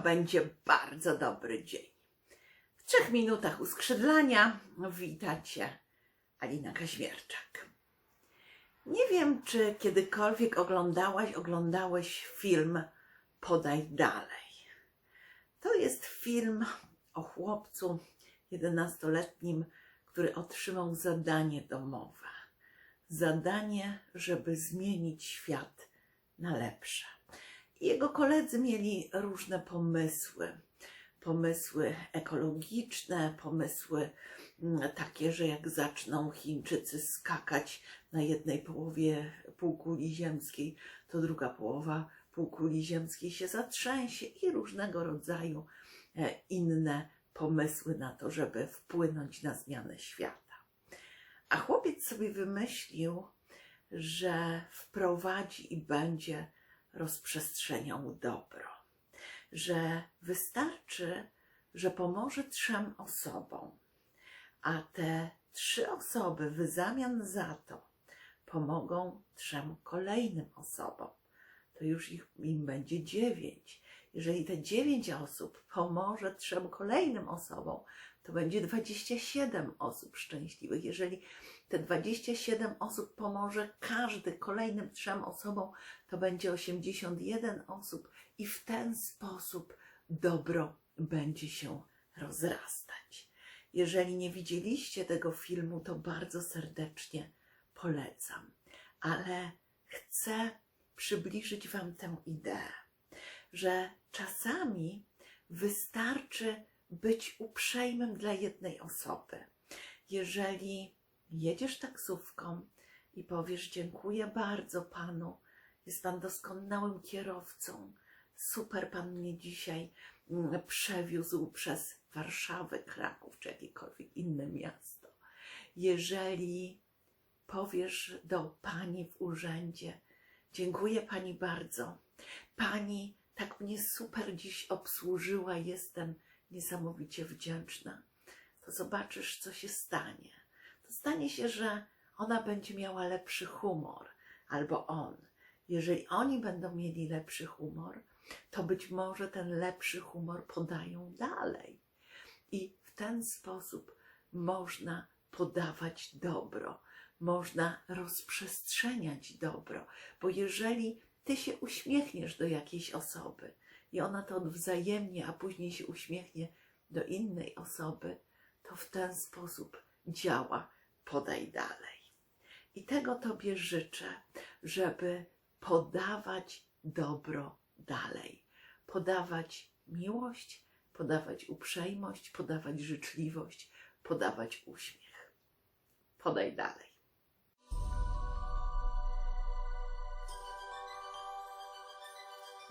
będzie bardzo dobry dzień. W trzech minutach uskrzydlania witacie Alina Kaźmierczak. Nie wiem, czy kiedykolwiek oglądałaś, oglądałeś film Podaj dalej. To jest film o chłopcu 11-letnim, który otrzymał zadanie domowe. Zadanie, żeby zmienić świat na lepsze. Jego koledzy mieli różne pomysły. Pomysły ekologiczne, pomysły mm, takie, że jak zaczną Chińczycy skakać na jednej połowie półkuli ziemskiej, to druga połowa półkuli ziemskiej się zatrzęsie i różnego rodzaju e, inne pomysły na to, żeby wpłynąć na zmianę świata. A chłopiec sobie wymyślił, że wprowadzi i będzie rozprzestrzeniał dobro, że wystarczy, że pomoże trzem osobom, a te trzy osoby w zamian za to pomogą trzem kolejnym osobom. To już ich, im będzie dziewięć. Jeżeli te dziewięć osób pomoże trzem kolejnym osobom, to będzie 27 osób szczęśliwych. Jeżeli te 27 osób pomoże każdy kolejnym trzem osobom, to będzie 81 osób i w ten sposób dobro będzie się rozrastać. Jeżeli nie widzieliście tego filmu, to bardzo serdecznie polecam, ale chcę przybliżyć Wam tę ideę, że czasami wystarczy być uprzejmym dla jednej osoby. Jeżeli jedziesz taksówką i powiesz: Dziękuję bardzo panu, jest pan doskonałym kierowcą, super pan mnie dzisiaj mm, przewiózł przez Warszawę, Kraków czy jakiekolwiek inne miasto. Jeżeli powiesz do pani w urzędzie: Dziękuję pani bardzo, pani tak mnie super dziś obsłużyła, jestem niesamowicie wdzięczna, to zobaczysz, co się stanie. To stanie się, że ona będzie miała lepszy humor, albo on. Jeżeli oni będą mieli lepszy humor, to być może ten lepszy humor podają dalej. I w ten sposób można podawać dobro, można rozprzestrzeniać dobro, bo jeżeli ty się uśmiechniesz do jakiejś osoby i ona to wzajemnie, a później się uśmiechnie do innej osoby, to w ten sposób działa podaj dalej. I tego Tobie życzę, żeby podawać dobro dalej, podawać miłość, podawać uprzejmość, podawać życzliwość, podawać uśmiech. Podaj dalej.